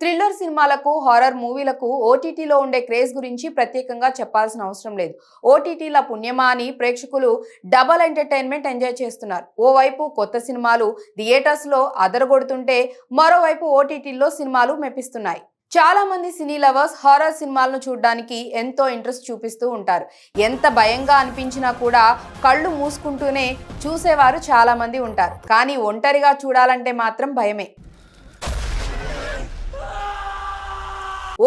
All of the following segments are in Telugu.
థ్రిల్లర్ సినిమాలకు హారర్ మూవీలకు ఓటీటీలో ఉండే క్రేజ్ గురించి ప్రత్యేకంగా చెప్పాల్సిన అవసరం లేదు. ఓటీటీల పుణ్యమా అని ప్రేక్షకులు డబల్ ఎంటర్టైన్మెంట్ ఎంజాయ్ చేస్తున్నారు. ఓవైపు కొత్త సినిమాలు థియేటర్స్లో అదరగొడుతుంటే మరోవైపు ఓటీటీల్లో సినిమాలు మెప్పిస్తున్నాయి. చాలా మంది సినీ లవర్స్ హారర్ సినిమాలను చూడడానికి ఎంతో ఇంట్రెస్ట్ చూపిస్తూ ఉంటారు. ఎంత భయంగా అనిపించినా కూడా కళ్ళు మూసుకుంటూనే చూసేవారు చాలా మంది ఉంటారు. కానీ ఒంటరిగా చూడాలంటే మాత్రం భయమే.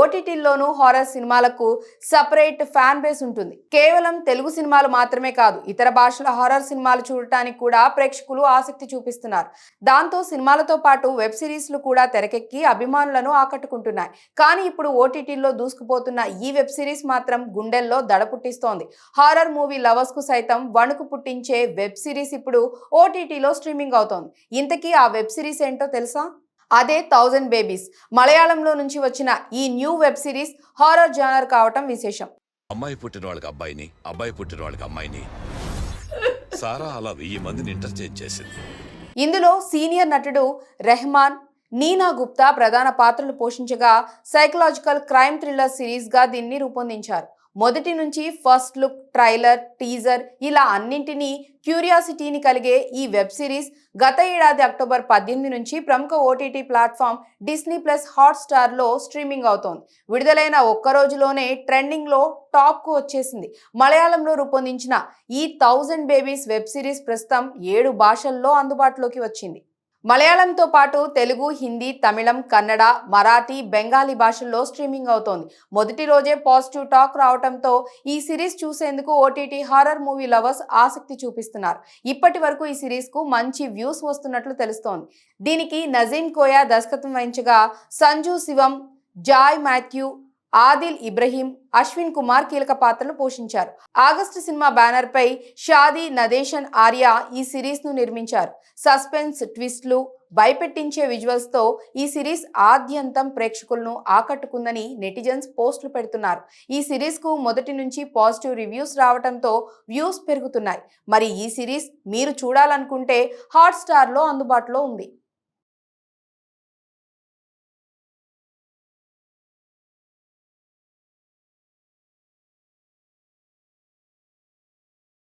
ఓటీటీల్లోనూ హారర్ సినిమాలకు సపరేట్ ఫ్యాన్ బేస్ ఉంటుంది. కేవలం తెలుగు సినిమాలు మాత్రమే కాదు ఇతర భాషల హారర్ సినిమాలు చూడటానికి కూడా ప్రేక్షకులు ఆసక్తి చూపిస్తున్నారు. దాంతో సినిమాలతో పాటు వెబ్ సిరీస్లు కూడా తెరకెక్కి అభిమానులను ఆకట్టుకుంటున్నాయి. కానీ ఇప్పుడు ఓటీటీల్లో దూసుకుపోతున్న ఈ వెబ్ సిరీస్ మాత్రం గుండెల్లో దడ పుట్టిస్తోంది. హారర్ మూవీ లవర్స్కు సైతం వణుకు పుట్టించే వెబ్ సిరీస్ ఇప్పుడు ఓటీటీలో స్ట్రీమింగ్ అవుతోంది. ఇంతకీ ఆ వెబ్ సిరీస్ ఏంటో తెలుసా? అదే థౌజండ్ బేబీస్. మలయాళంలో నుంచి వచ్చిన ఈ new web series horror genre కావటం విశేషం. అమ్మాయి పుట్టిన వాళ్ళకి అబ్బాయిని అబ్బాయి పుట్టిన వాళ్ళకి అమ్మాయిని. సారా అలా వెయ్యి మందిని ఇంటర్చేంజ్ చేసింది. ఇందులో సీనియర్ నటుడు రెహమాన్ నీనా గుప్తా ప్రధాన పాత్రలు పోషించగా సైకలాజికల్ క్రైమ్ థ్రిల్లర్ సిరీస్గా దీన్ని రూపొందించారు. మొదటి నుంచి ఫస్ట్ లుక్ ట్రైలర్ టీజర్ ఇలా అన్నింటినీ క్యూరియాసిటీని కలిగే ఈ వెబ్ సిరీస్ గత ఏడాది అక్టోబర్ పద్దెనిమిది నుంచి ప్రముఖ OTT platform Disney plus hot స్టార్లో streaming అవుతోంది. విడుదలైన ఒక్క రోజులోనే ట్రెండింగ్లో టాప్కు వచ్చేసింది. మలయాళంలో రూపొందించిన ఈ థౌజండ్ బేబీస్ వెబ్ సిరీస్ ప్రస్తుతం ఏడు భాషల్లో అందుబాటులోకి వచ్చింది. మలయాళంతో పాటు తెలుగు హిందీ తమిళం కన్నడ మరాఠీ బెంగాలీ భాషల్లో స్ట్రీమింగ్ అవుతోంది. మొదటి రోజే పాజిటివ్ టాక్ రావడంతో ఈ సిరీస్ చూసేందుకు ఓటీటీ హారర్ మూవీ లవర్స్ ఆసక్తి చూపిస్తున్నారు. ఇప్పటి వరకు ఈ సిరీస్కు మంచి వ్యూస్ వస్తున్నట్లు తెలుస్తోంది. దీనికి నజీమ్ కోయా దర్శకత్వం వహించగా సంజు శివం జాయ్ మాథ్యూ ఆదిల్ ఇబ్రహీం అశ్విన్ కుమార్ కీలక పాత్రలు పోషించారు. ఆగస్టు సినిమా బ్యానర్ పై షాదీ నదేషన్ ఆర్య ఈ సిరీస్ను నిర్మించారు. సస్పెన్స్ ట్విస్ట్లు భయపెట్టించే విజువల్స్తో ఈ సిరీస్ ఆద్యంతం ప్రేక్షకులను ఆకట్టుకుందని నెటిజన్స్ పోస్టులు పెడుతున్నారు. ఈ సిరీస్కు మొదటి నుంచి పాజిటివ్ రివ్యూస్ రావడంతో వ్యూస్ పెరుగుతున్నాయి. మరి ఈ సిరీస్ మీరు చూడాలనుకుంటే హాట్స్టార్లో అందుబాటులో ఉంది.